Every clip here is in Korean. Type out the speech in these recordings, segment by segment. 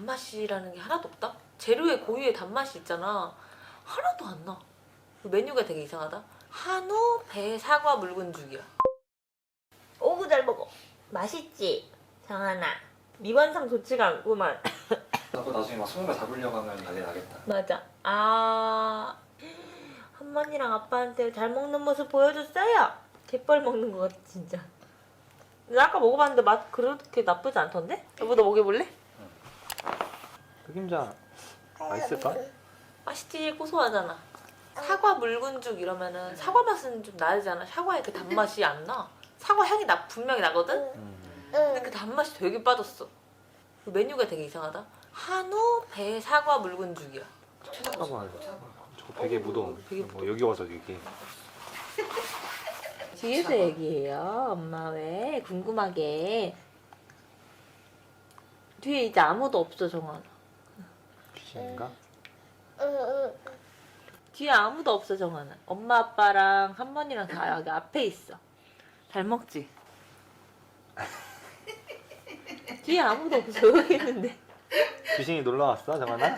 단맛이라는 게 하나도 없다? 재료의 고유의 단맛이 있잖아. 하나도 안 나. 그 메뉴가 되게 이상하다. 한우 배 사과 묽은 죽이야. 오구 잘 먹어. 맛있지? 정하나. 미완성 좋지가 않구만. 나도 나중에 막 손으로 잡으려고 하면 난리 나겠다. 맞아. 아 할머니랑 아빠한테 잘 먹는 모습 보여줬어요. 개뻘 먹는 거 같아 진짜. 근데 아까 먹어봤는데 맛 그렇게 나쁘지 않던데? 여보도 먹여볼래? 흑임자 맛있을까? 맛있지 고소하잖아. 사과 묽은죽 이러면은 사과 맛은 좀 나잖아. 사과의 그 단맛이 안 나. 사과 향이 나 분명히 나거든. 음. 근데 그 단맛이 되게 빠졌어. 그 메뉴가 되게 이상하다. 한우 배 사과 묽은죽이야. 잠깐만. 저거 되게 무더워. 되게 뭐 여기 와서 얘기. 뒤에서 얘기해요. 엄마 왜 궁금하게. 뒤에 이제 아무도 없어 정아. 귀신인가? 뒤에 아무도 없어 정아는. 엄마 아빠랑 할머니랑 다 여기 앞에 있어. 잘 먹지? 뒤에 아무도 없어 여기 있는데. 귀신이 놀러 왔어, 정하나?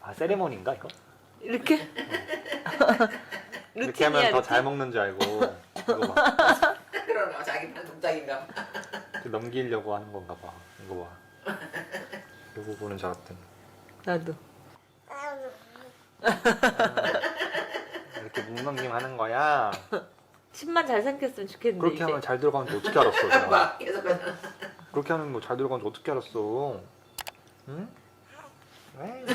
아 세레모니인가 이거? 이렇게? 이렇게 하면 더잘 먹는 줄 알고 이거 봐. 그러나 자기 반 동작인가 봐. 이렇게 넘기려고 하는 건가 봐. 이거 봐. 이거 보는 줄 알았더니 나도. 이렇게 묵넘김 하는 거야. 침만 잘 삼켰으면 좋겠는데. 그렇게 이제. 하면 잘 들어가는지 어떻게 알았어? 막 계속 하잖아. 그렇게 하면 뭐 잘 들어가는지 어떻게 알았어? 응? 왜?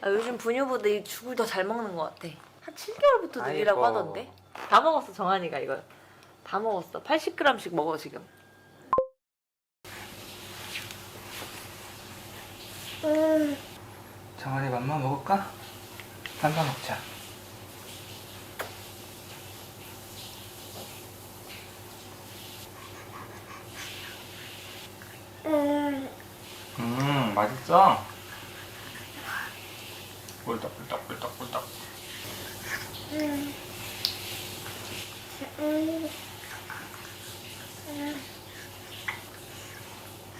아, 요즘 분유보다 이 죽을 더 잘 먹는 것 같아. 한 7개월부터 늘리라고 아이고. 하던데. 다 먹었어 정한이가 이거. 다 먹었어. 80g씩 먹어 지금. 정한이 맘마 먹을까? 맘마 먹자. 음, 맛있어? 꿀떡꿀떡 꿀떡꿀떡.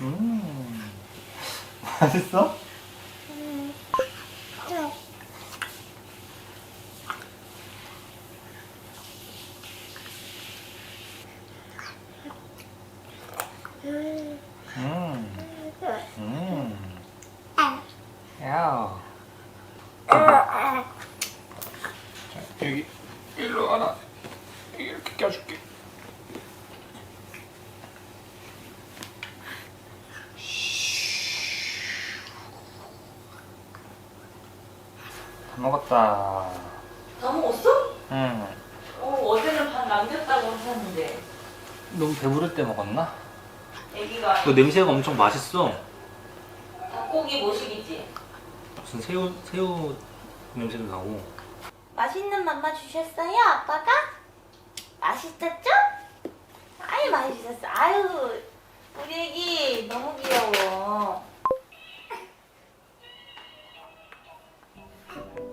음, 맛있어? 음, 음, 야. 자, 여기 일로 와라. 이렇게 껴줄게. 다 먹었다. 다 먹었어? 응. 어 어제는 반 남겼다고 하셨는데. 너무 배부를 때 먹었나? 애기가 그 냄새가 엄청 맛있어. 닭고기 모식이지. 무슨 새우 새우 냄새도 나고. 맛있는 맘마 주셨어요 아빠가? 맛있었죠? 아유 맛있었어. 아유 우리 애기 너무 귀여워. 了。